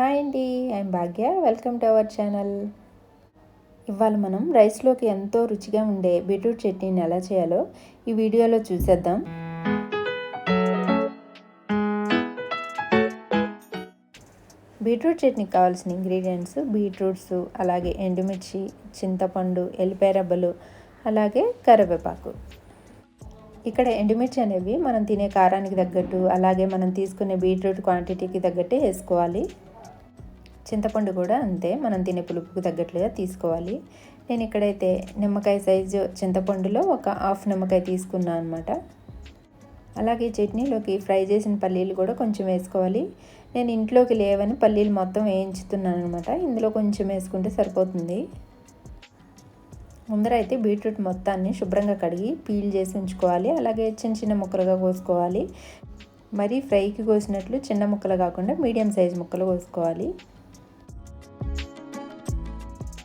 Hi అండి I'm Bhagya welcome to our channel. ఇవాళ మనం రైస్లోకి ఎంతో రుచిగా ఉండే బీట్రూట్ చట్నీని ఎలా చేయాలో ఈ వీడియోలో చూసేద్దాం. బీట్రూట్ చట్నీకి కావాల్సిన ఇంగ్రీడియంట్స్ బీట్రూట్స్ అలాగే ఎండుమిర్చి చింతపండు ఎల్లిపాయ రబ్బలు అలాగే కరివేపాకు. ఇక్కడ ఎండుమిర్చి అనేవి మనం తినే కారానికి తగ్గట్టు అలాగే మనం తీసుకునే బీట్రూట్ క్వాంటిటీకి తగ్గట్టే వేసుకోవాలి. చింతపండు కూడా అంతే మనం తినే పులుపుకు తగ్గట్లుగా తీసుకోవాలి. నేను ఇక్కడైతే నిమ్మకాయ సైజు చింతపండులో ఒక హాఫ్ నిమ్మకాయ తీసుకున్నాను అనమాట అలాగే చట్నీలోకి ఫ్రై చేసిన పల్లీలు కూడా కొంచెం వేసుకోవాలి. నేను ఇంట్లోకి లేవని పల్లీలు మొత్తం వేయించుతున్నాను అనమాట ఇందులో కొంచెం వేసుకుంటే సరిపోతుంది. ముందర అయితే బీట్రూట్ మొత్తాన్ని శుభ్రంగా కడిగి పీల్ చేసి ఉంచుకోవాలి. అలాగే చిన్న చిన్న ముక్కలుగా కోసుకోవాలి. మరీ ఫ్రైకి కోసినట్లు చిన్న ముక్కలు కాకుండా మీడియం సైజ్ ముక్కలు కోసుకోవాలి.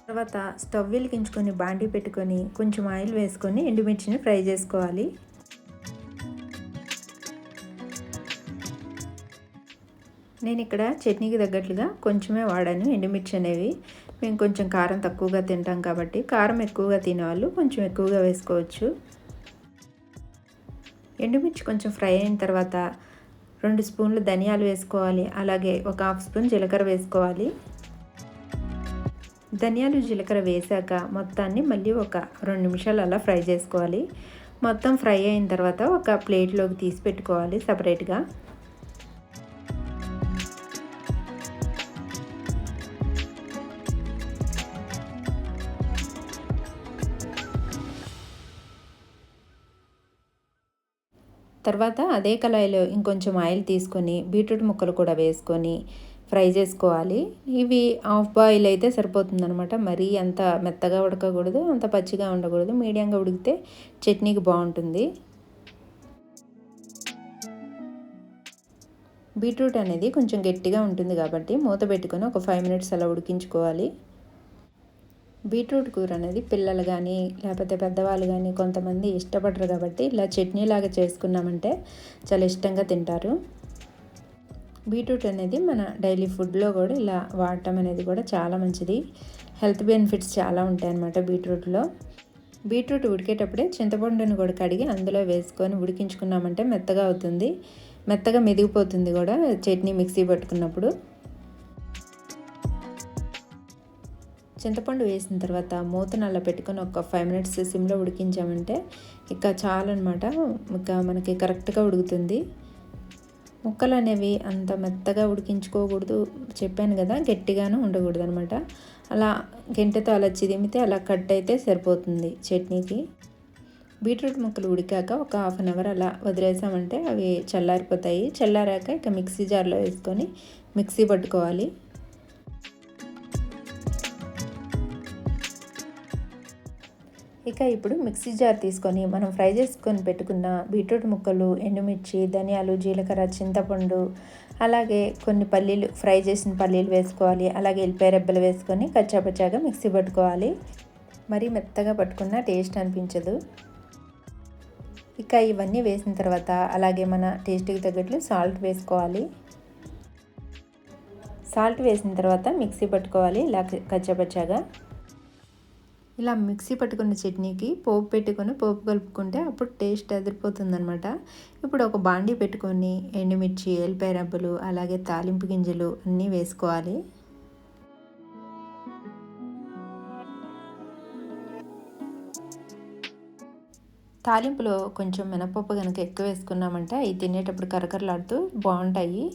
తర్వాత స్టవ్ వెలిగించుకొని బాండీ పెట్టుకొని కొంచెం ఆయిల్ వేసుకొని ఎండుమిర్చిని ఫ్రై చేసుకోవాలి. నేను ఇక్కడ చట్నీకి తగ్గట్లుగా కొంచెమే వాడాను ఎండుమిర్చి అనేవి. మేము కొంచెం కారం తక్కువగా తింటాం కాబట్టి కారం ఎక్కువగా తినేవాళ్ళు కొంచెం ఎక్కువగా వేసుకోవచ్చు. ఎండుమిర్చి కొంచెం ఫ్రై అయిన తర్వాత రెండు స్పూన్లు ధనియాలు వేసుకోవాలి అలాగే ఒక హాఫ్ స్పూన్ జీలకర్ర వేసుకోవాలి. ధనియాలు జీలకర్ర వేసాక మొత్తాన్ని మళ్ళీ ఒక రెండు నిమిషాలు అలా ఫ్రై చేసుకోవాలి. మొత్తం ఫ్రై అయిన తర్వాత ఒక ప్లేట్లోకి తీసి పెట్టుకోవాలి సపరేట్గా. తర్వాత అదే కళాయిలో ఇంకొంచెం ఆయిల్ తీసుకొని బీట్రూట్ ముక్కలు కూడా వేసుకొని ఫ్రై చేసుకోవాలి. ఇవి హాఫ్ బాయిల్ అయితే సరిపోతుందనమాట మరీ అంత మెత్తగా ఉడకకూడదు అంత పచ్చిగా ఉండకూడదు. మీడియంగా ఉడికితే చట్నీకి బాగుంటుంది. బీట్రూట్ అనేది కొంచెం గట్టిగా ఉంటుంది కాబట్టి మూత పెట్టుకొని ఒక ఫైవ్ మినిట్స్ అలా ఉడికించుకోవాలి. బీట్రూట్ కూర అనేది పిల్లలు కానీ లేకపోతే పెద్దవాళ్ళు కానీ కొంతమంది ఇష్టపడరు కాబట్టి ఇలా చట్నీ లాగా చేసుకున్నామంటే చాలా ఇష్టంగా తింటారు. బీట్రూట్ అనేది మన డైలీ ఫుడ్లో కూడా ఇలా వాడటం అనేది కూడా చాలా మంచిది. హెల్త్ బెనిఫిట్స్ చాలా ఉంటాయి అన్నమాట బీట్రూట్లో. బీట్రూట్ ఉడికేటప్పుడే చింతపండుని కూడా కడిగి అందులో వేసుకొని ఉడికించుకున్నామంటే మెత్తగా అవుతుంది. మెత్తగా మెదిగిపోతుంది కూడా చట్నీ మిక్సీ పట్టుకున్నప్పుడు. చింతపండు వేసిన తర్వాత మూత నల్ల పెట్టుకొని ఒక ఫైవ్ మినిట్స్ సిమ్లో ఉడికించామంటే ఇక చాలన్నమాట. ఇక మనకి కరెక్ట్గా ఉడుకుతుంది. ముక్కలు అనేవి అంత మెత్తగా ఉడికించుకోకూడదు. చెప్పాను కదా గట్టిగాను ఉండకూడదు అనమాట అలా గంటెతో అలా చిదిమితే అలా కట్ అయితే సరిపోతుంది చట్నీకి. బీట్రూట్ ముక్కలు ఉడికాక ఒక హాఫ్ అన్ అవర్ అలా వదిలేసామంటే అవి చల్లారిపోతాయి. చల్లారాక ఇక మిక్సీ జార్లో వేసుకొని మిక్సీ పట్టుకోవాలి. ఇక ఇప్పుడు మిక్సీ జార్ తీసుకొని మనం ఫ్రై చేసుకొని పెట్టుకున్న బీట్రూట్ ముక్కలు ఎండుమిర్చి ధనియాలు జీలకర్ర చింతపండు అలాగే కొన్ని పల్లీలు ఫ్రై చేసిన పల్లీలు వేసుకోవాలి. అలాగే ఎల్లిపాయ రెబ్బలు వేసుకొని కచ్చాపచ్చాగా మిక్సీ పట్టుకోవాలి. మరీ మెత్తగా పట్టుకున్న టేస్ట్ అనిపించదు. ఇక ఇవన్నీ వేసిన తర్వాత అలాగే మన టేస్ట్కి తగ్గట్లు సాల్ట్ వేసుకోవాలి. సాల్ట్ వేసిన తర్వాత మిక్సీ పట్టుకోవాలి ఇలా కచ్చపచ్చాగా ఇలా మిక్సీ పట్టుకున్న చట్నీకి పోపు పెట్టుకొని పోపు కలుపుకుంటే అప్పుడు టేస్ట్ అదిరిపోతుందనమాట ఇప్పుడు ఒక బాండీ పెట్టుకొని ఎండుమిర్చి ఎల్లిపాయ రబ్బలు అలాగే తాలింపు గింజలు అన్నీ వేసుకోవాలి. తాలింపులో కొంచెం మినపప్పు కనుక ఎక్కువ వేసుకున్నామంటే అవి తినేటప్పుడు కరకరలాడుతూ బాగుంటాయి.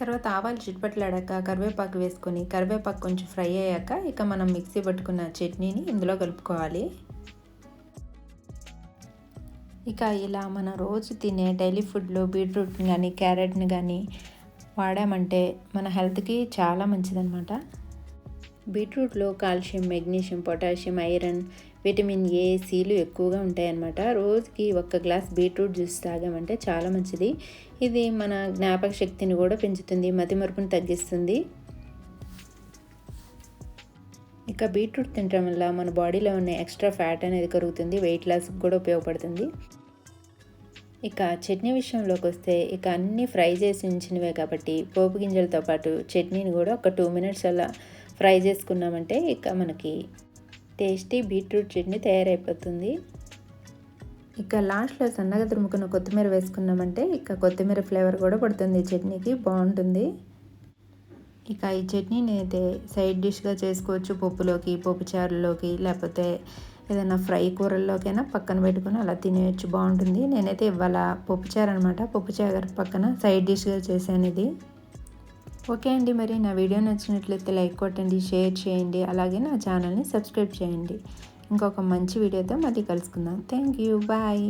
తర్వాత ఆవాలు చిట్పట్లాడాక కరివేపాకు వేసుకొని కరివేపాకు కొంచెం ఫ్రై అయ్యాక ఇక మనం మిక్సీ పట్టుకున్న చట్నీని ఇందులో కలుపుకోవాలి. ఇక ఇలా మనం రోజు తినే డైలీ ఫుడ్లో బీట్రూట్ని కానీ క్యారెట్ని కానీ వాడామంటే మన హెల్త్కి చాలా మంచిదన్నమాట. బీట్రూట్లో calcium magnesium potassium iron vitamin A seal ఎక్కువగా ఉంటాయన్నమాట. రోజుకి ఒక్క గ్లాస్ బీట్రూట్ జ్యూస్ తాగామంటే చాలా మంచిది. ఇది మన జ్ఞాపక శక్తిని కూడా పెంచుతుంది మతిమరుపును తగ్గిస్తుంది. ఇక బీట్రూట్ తినడం వల్ల మన బాడీలో ఉన్న ఎక్స్ట్రా ఫ్యాట్ అనేది కరుగుతుంది వెయిట్ లాస్కి కూడా ఉపయోగపడుతుంది. ఇక చట్నీ విషయంలోకి వస్తే ఇక అన్నీ ఫ్రై చేసి ఉంచినవే కాబట్టి పోపు గింజలతో పాటు చట్నీని కూడా ఒక టూ మినిట్స్ అలా ఫ్రై చేసుకున్నామంటే ఇక మనకి టేస్టీ బీట్రూట్ చట్నీ తయారైపోతుంది. ఇక లాస్ట్లో సన్నగా తురుముకున్న కొత్తిమీర వేసుకున్నామంటే ఇక కొత్తిమీర ఫ్లేవర్ కూడా పడుతుంది చట్నీకి బాగుంటుంది. ఇక ఈ చట్నీని అయితే సైడ్ డిష్గా చేసుకోవచ్చు పప్పులోకి పప్పు చారులోకి లేకపోతే ఏదైనా ఫ్రై కూరల్లోకైనా పక్కన పెట్టుకుని అలా తినేయచ్చు బాగుంటుంది. నేనైతే ఇవాళ పప్పుచారు అనమాట పప్పుచారు పక్కన సైడ్ డిష్గా చేశాను ఇది. ఓకే అండి. మరి నా వీడియో నచ్చినట్లయితే లైక్ కొట్టండి షేర్ చేయండి. అలాగే నా ఛానల్ని సబ్స్క్రైబ్ చేయండి. ఇంకొక మంచి వీడియోతో మళ్ళీ కలుసుకుందాం. Thank you bye.